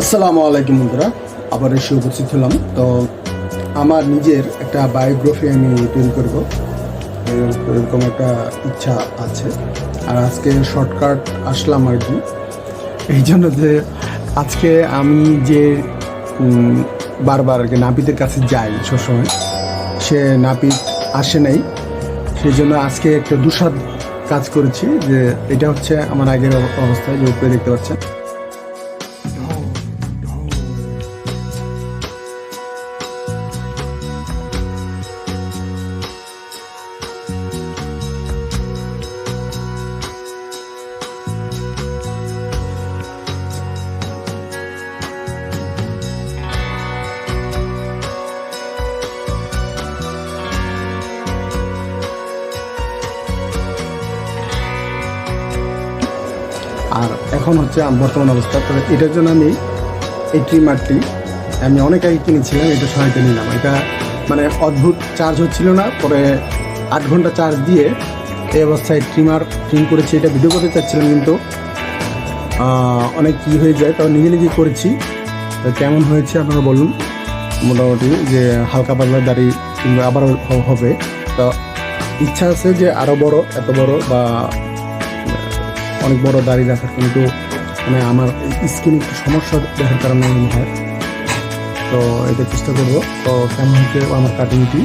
আসসালামু আলাইকুম বন্ধুরা আবার এসে উপস্থিত হলাম। তো আমার নিজের একটা বায়োগ্রাফি আমি তৈরি করব। এরকম একটা ইচ্ছা আছে। আর আজকে শর্টকাট আসলাম আর কি। এই জন্য যে আজকে আমি যে বারবার আর কি নাপিতের কাছে যাই সবসময়, সে নাপিত আসে নাই। সেই জন্য আজকে একটা দুঃসাদ কাজ করেছি যে এটা হচ্ছে আমার আগের অবস্থায় যে উপরে দেখতে পাচ্ছেন। আর এখন হচ্ছে বর্তমান অবস্থা। তবে এটার জন্য আমি এই ট্রিমারটি আমি অনেক আগে কিনেছিলাম, এটা সহায়তা নিলাম। এটা মানে অদ্ভুত চার্জ হচ্ছিল না, পরে আট ঘণ্টা চার্জ দিয়ে এই অবস্থায় ট্রিমার ট্রিম করেছি। এটা ভিডিও করতে চাচ্ছিলাম কিন্তু অনেক কী হয়ে যায়। তবে নিজে নিজে করেছি। তো কেমন হয়েছে আপনারা বলুন? মোটামুটি যে হালকা পাতলা দাড়ি কিংবা আবারও হবে। তো ইচ্ছা আছে যে আরও বড়, এত বড় বা অনেক বড় দাঁড়িয়ে রাখার কিন্তু মানে আমার স্কিন একটু সমস্যা দেখার কারণে মনে হয়। তো এটা চেষ্টা করব। তো কেমন হচ্ছে আমার কাটিংটি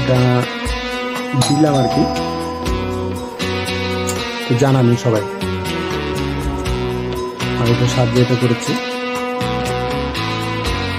এটা দিলাম আর কি। তো জানানি সবাই। আমি তো সাহায্য এটা করেছি।